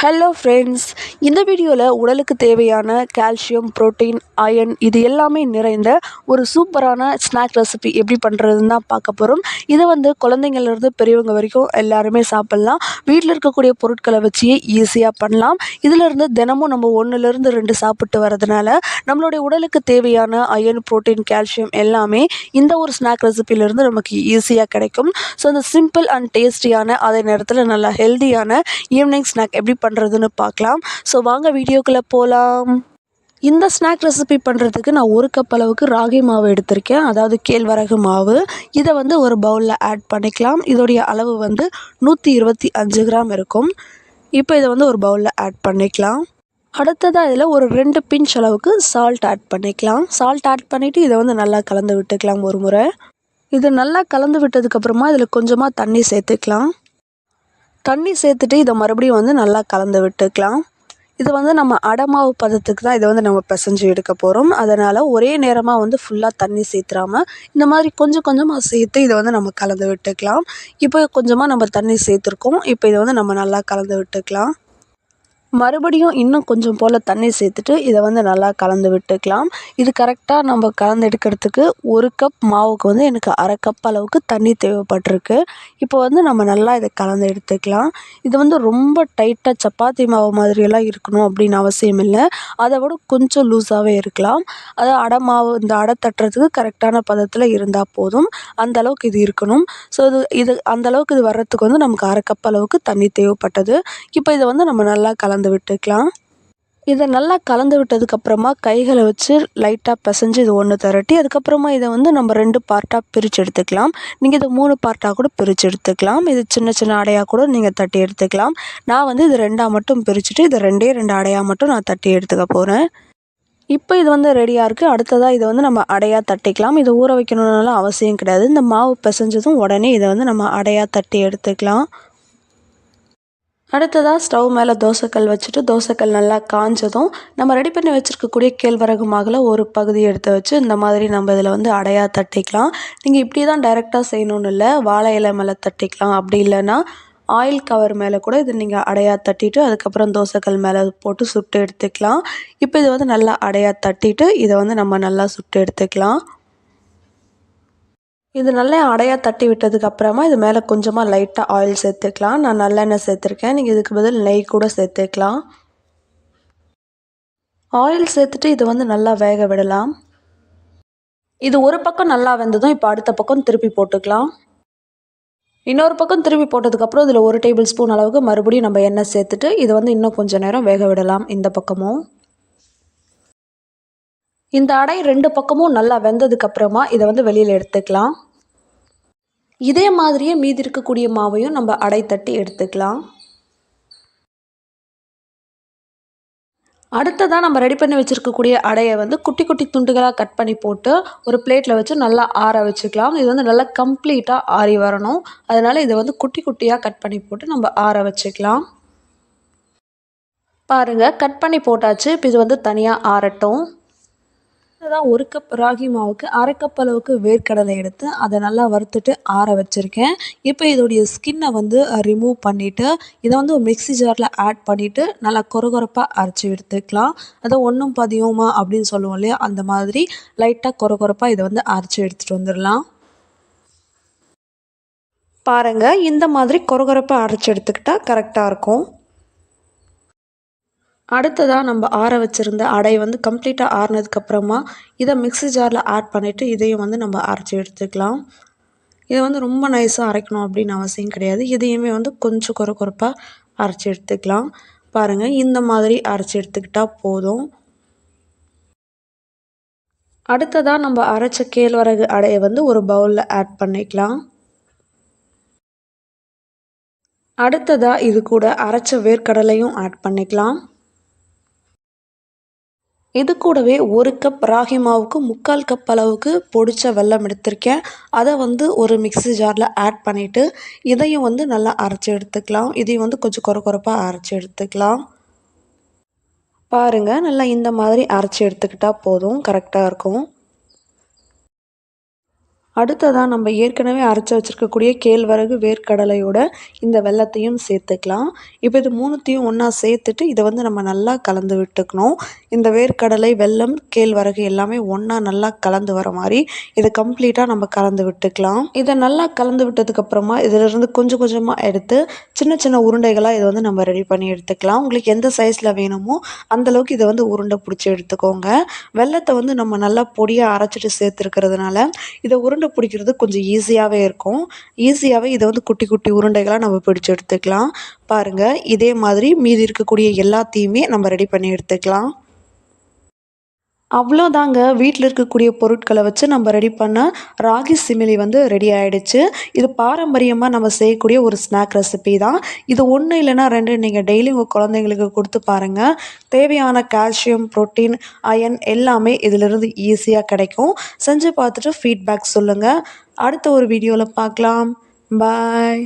Hello friends இந்த வீடியோவில் உடலுக்கு தேவையான கால்சியம் புரோட்டீன் அயன் இது எல்லாமே நிறைந்த ஒரு சூப்பரான ஸ்நாக் ரெசிபி எப்படி பண்ணுறதுன்னு தான் பார்க்க போகிறோம் இதை வந்து குழந்தைங்கள்லேருந்து பெரியவங்க வரைக்கும் எல்லாருமே சாப்பிட்லாம். வீட்டில் இருக்கக்கூடிய பொருட்களை வச்சே ஈஸியாக பண்ணலாம். இதிலிருந்து தினமும் நம்ம ஒன்றுலேருந்து ரெண்டு சாப்பிட்டு வரதுனால நம்மளுடைய உடலுக்கு தேவையான அயன் புரோட்டீன் கால்சியம் எல்லாமே இந்த ஒரு ஸ்நாக் ரெசிபியிலேருந்து நமக்கு ஈஸியாக கிடைக்கும். ஸோ அந்த சிம்பிள் அண்ட் டேஸ்டியான அதே நேரத்தில் நல்லா ஹெல்த்தியான ஈவினிங் ஸ்நாக் எப்படி பண்ணுறதுன்னு பார்க்கலாம். ஸோ வாங்க வீடியோக்குள்ளே போகலாம் இந்த ஸ்நாக் ரெசிபி பண்ணுறதுக்கு நான் ஒரு கப் அளவுக்கு ராகி மாவு எடுத்திருக்கேன். அதாவது கேழ்வரகு மாவு. இதை வந்து ஒரு பவுலில் ஆட் பண்ணிக்கலாம். இதோடைய அளவு வந்து நூற்றி இருபத்தி அஞ்சு கிராம் இருக்கும். இப்போ இதை வந்து ஒரு பவுலில் ஆட் பண்ணிக்கலாம். அடுத்ததாக இதில் ஒரு ரெண்டு பிஞ்ச் அளவுக்கு சால்ட் ஆட் பண்ணிக்கலாம். சால்ட் ஆட் பண்ணிவிட்டு இதை வந்து நல்லா கலந்து விட்டுக்கலாம் ஒரு முறை. இது நல்லா கலந்து விட்டதுக்கப்புறமா இதில் கொஞ்சமாக தண்ணி சேர்த்துக்கலாம். தண்ணி சேர்த்துட்டு இதை மறுபடியும் வந்து நல்லா கலந்து விட்டுக்கலாம். இது வந்து நம்ம அடமாவு பதத்துக்கு தான் இதை வந்து நம்ம பிசைஞ்சு எடுக்க போகிறோம் அதனால் ஒரே நேரமாக வந்து ஃபுல்லாக தண்ணி சேர்த்துறாமல் இந்த மாதிரி கொஞ்சம் கொஞ்சமாக சேர்த்து இதை வந்து நம்ம கலந்து விட்டுக்கலாம். இப்போ கொஞ்சமாக நம்ம தண்ணி சேர்த்துருக்கோம். இப்போ இதை வந்து நம்ம நல்லா கலந்து விட்டுக்கலாம். மறுபடியும் இன்னும் கொஞ்சம் போல் தண்ணி சேர்த்துட்டு இதை வந்து நல்லா கலந்து விட்டுக்கலாம். இது கரெக்டாக நம்ம கலந்து எடுக்கிறதுக்கு ஒரு கப் மாவுக்கு வந்து எனக்கு அரை கப் அளவுக்கு தண்ணி தேவைப்பட்டிருக்கு. இப்போ வந்து நம்ம நல்லா இதை கலந்து எடுத்துக்கலாம். இது வந்து ரொம்ப டைட்டாக சப்பாத்தி மாவு மாதிரியெல்லாம் இருக்கணும் அப்படின்னு அவசியம் இல்லை. அதை விட கொஞ்சம் லூஸாகவே இருக்கலாம். அது அடை மாவு இந்த அடை தட்டுறதுக்கு கரெக்டான பதத்தில் இருந்தால் போதும். அந்த அளவுக்கு இது இருக்கணும். ஸோ இது இது அந்த அளவுக்கு இது வர்றதுக்கு வந்து நமக்கு அரை கப் அளவுக்கு தண்ணி தேவைப்பட்டது. இப்போ இதை வந்து நம்ம நல்லா கலந்து விட்டுக்கலாம். இதை நல்லா கலந்து விட்டதுக்கப்புறமா கைகளை வச்சு லைட்டாக பிசைஞ்சு இது ஒன்று திரட்டி அதுக்கப்புறமா இதை வந்து நம்ம ரெண்டு பார்ட்டாக பிரித்து எடுத்துக்கலாம். நீங்கள் இதை மூணு பார்ட்டாக கூட பிரித்து எடுத்துக்கலாம். இது சின்ன சின்ன அடையாக கூட நீங்கள் தட்டி எடுத்துக்கலாம். நான் வந்து இது ரெண்டாக மட்டும் பிரிச்சுட்டு இது ரெண்டே ரெண்டு அடையாக மட்டும் நான் தட்டி எடுத்துக்க போகிறேன் இப்போ இது வந்து ரெடியாக இருக்குது அடுத்ததாக இதை வந்து நம்ம அடையாக தட்டிக்கலாம். இதை ஊற வைக்கணுன்னாலும் அவசியம் கிடையாது. இந்த மாவு பிசைஞ்சதும் உடனே இதை வந்து நம்ம அடையாக தட்டி எடுத்துக்கலாம். அடுத்ததாக ஸ்டவ் மேலே தோசைக்கல் வச்சுட்டு தோசைக்கல் நல்லா காஞ்சதும் நம்ம ரெடி பண்ணி வச்சுருக்கக்கூடிய கேழ்வரகு மாவில் ஒரு பகுதி எடுத்து வச்சு இந்த மாதிரி நம்ம இதில் வந்து அடையாக தட்டிக்கலாம். நீங்கள் இப்படி தான் டைரெக்டாக செய்யணும்னு இல்லை வாழை இலை மேலே தட்டிக்கலாம். அப்படி இல்லைன்னா ஆயில் கவர் மேலே கூட இது நீங்கள் அடையாக தட்டிட்டு அதுக்கப்புறம் தோசைக்கல் மேலே போட்டு சுட்டு எடுத்துக்கலாம். இப்போ இது வந்து நல்லா அடையாக தட்டிட்டு இதை வந்து நம்ம நல்லா சுட்டு எடுத்துக்கலாம். இது நல்லா அடையாக தட்டி விட்டதுக்கு அப்புறமா இது மேலே கொஞ்சமாக லைட்டாக ஆயில் சேர்த்துக்கலாம். நான் நல்லெண்ணெய் சேர்த்துருக்கேன். நீங்கள் இதுக்கு பதில் நெய் கூட சேர்த்துக்கலாம். ஆயில் சேர்த்துட்டு இது வந்து நல்லா வேக விடலாம். இது ஒரு பக்கம் நல்லா வெந்ததும் இப்போ அடுத்த பக்கம் திருப்பி போட்டுக்கலாம். இன்னொரு பக்கம் திருப்பி போட்டதுக்கப்புறம் இதில் ஒரு டேபிள் ஸ்பூன் அளவுக்கு மறுபடியும் நம்ம எண்ணெய் சேர்த்துட்டு இதை வந்து இன்னும் கொஞ்சம் நேரம் வேக விடலாம் இந்த பக்கமும். இந்த அடை ரெண்டு பக்கமும் நல்லா வெந்ததுக்கப்புறமா இதை வந்து வெளியில் எடுத்துக்கலாம். இதே மாதிரியே மீதி இருக்கக்கூடிய மாவையும் நம்ம அடை தட்டி எடுத்துக்கலாம். அடுத்ததாக நம்ம ரெடி பண்ணி வச்சுருக்கக்கூடிய அடையை வந்து குட்டி குட்டி துண்டுகளாக கட் பண்ணி போட்டு ஒரு பிளேட்டில் வச்சு நல்லா ஆற வச்சுக்கலாம். இது வந்து நல்லா கம்ப்ளீட்டாக ஆறி வரணும். அதனால் இதை வந்து குட்டி குட்டியாக கட் பண்ணி போட்டு நம்ம ஆற வச்சுக்கலாம். பாருங்கள் கட் பண்ணி போட்டாச்சு. இப்போ இது வந்து தனியாக ஆறட்டும். தான் ஒரு கப் ராகி மாவுக்கு அரை கப் அளவுக்கு வேர்க்கடலை எடுத்து அதை நல்லா வறுத்துட்டு ஆற வச்சுருக்கேன். இப்போ இதோடைய ஸ்கின்னை வந்து ரிமூவ் பண்ணிவிட்டு இதை வந்து ஒரு மிக்ஸி ஜாரில் ஆட் பண்ணிவிட்டு நல்லா கொரகொரப்பாக அரைச்சி எடுத்துக்கலாம். அதை ஒன்றும் பதியுமா அப்படின்னு சொல்லுவோம் இல்லையா? அந்த மாதிரி லைட்டாக கொரகொரப்பாக இதை வந்து அரைச்சி எடுத்துகிட்டு வந்துடலாம். பாருங்கள் இந்த மாதிரி கொரகொரப்பாக அரைச்சி எடுத்துக்கிட்டால் கரெக்டாக இருக்கும். அடுத்ததாக நம்ம ஆற வச்சுருந்த அடை வந்து கம்ப்ளீட்டாக ஆறினதுக்கப்புறமா இதை மிக்ஸி ஜாரில் ஆட் பண்ணிவிட்டு இதையும் வந்து நம்ம அரைச்சி எடுத்துக்கலாம். இதை வந்து ரொம்ப நைஸாக அரைக்கணும் அப்படின்னு அவசியம் கிடையாது. இதையுமே வந்து கொஞ்சம் குறை குறைப்பாக அரைச்சி எடுத்துக்கலாம். பாருங்கள் இந்த மாதிரி அரைச்சி எடுத்துக்கிட்டால் போதும். அடுத்ததாக நம்ம அரைச்ச கேழ்வரகு அடையை வந்து ஒரு பவுலில் ஆட் பண்ணிக்கலாம். அடுத்ததாக இது கூட அரைச்ச வேர்க்கடலையும் ஆட் பண்ணிக்கலாம். இது கூடவே ஒரு கப் ராகி மாவுக்கு முக்கால் கப் அளவுக்கு பொடித்த வெல்லம் எடுத்திருக்கேன். அதை வந்து ஒரு மிக்ஸி ஜாரில் ஆட் பண்ணிவிட்டு இதையும் வந்து நல்லா அரைச்சி எடுத்துக்கலாம். இதையும் வந்து கொஞ்சம் குறை குறைப்பாக அரைச்சி எடுத்துக்கலாம். பாருங்கள் நல்லா இந்த மாதிரி அரைச்சி எடுத்துக்கிட்டால் போதும் கரெக்டாக இருக்கும். அடுத்ததாக நம்ம ஏற்கனவே அரைச்சி வச்சுருக்கக்கூடிய கேழ்வரகு வேர்க்கடலையோட இந்த வெல்லத்தையும் சேர்த்துக்கலாம். இப்போ இது மூணுத்தையும் ஒன்றா சேர்த்துட்டு இதை வந்து நம்ம நல்லா கலந்து விட்டுக்கணும். இந்த வேர்க்கடலை வெல்லம் கேழ்வரகு எல்லாமே ஒன்றா நல்லா கலந்து வர மாதிரி இதை கம்ப்ளீட்டாக நம்ம கலந்து விட்டுக்கலாம். இதை நல்லா கலந்து விட்டதுக்கப்புறமா இதிலிருந்து கொஞ்சம் கொஞ்சமாக எடுத்து சின்ன சின்ன உருண்டைகளாக இதை வந்து நம்ம ரெடி பண்ணி எடுத்துக்கலாம். உங்களுக்கு எந்த சைஸில் வேணுமோ அந்தளவுக்கு இதை வந்து உருண்டை பிடிச்சி எடுத்துக்கோங்க. வெள்ளத்தை வந்து நம்ம நல்லா பொடியாக அரைச்சிட்டு சேர்த்துருக்கிறதுனால இதை உருண்டை பிடிக்கிறது கொஞ்சம் ஈஸியாகவே இருக்கும். ஈஸியாகவே இதை வந்து குட்டி குட்டி உருண்டைகளாக நம்ம பிடிச்சி எடுத்துக்கலாம். பாருங்கள் இதே மாதிரி மீதி இருக்கக்கூடிய எல்லாத்தையுமே நம்ம ரெடி பண்ணி எடுத்துக்கலாம். அவ்வளோதாங்க. வீட்டில் இருக்கக்கூடிய பொருட்களை வச்சு நம்ம ரெடி பண்ண ராகி சிமிலி வந்து ரெடி ஆகிடுச்சு இது பாரம்பரியமாக நம்ம செய்யக்கூடிய ஒரு ஸ்நாக் ரெசிபி தான். இது ஒன்று இல்லைன்னா ரெண்டு நீங்கள் டெய்லி உங்கள் குழந்தைங்களுக்கு கொடுத்து பாருங்கள் தேவையான கால்சியம் ப்ரோட்டீன் அயன் எல்லாமே இதிலிருந்து ஈஸியாக கிடைக்கும். செஞ்சு பார்த்துட்டு ஃபீட்பேக் சொல்லுங்கள் அடுத்த ஒரு வீடியோவில் பார்க்கலாம். பாய்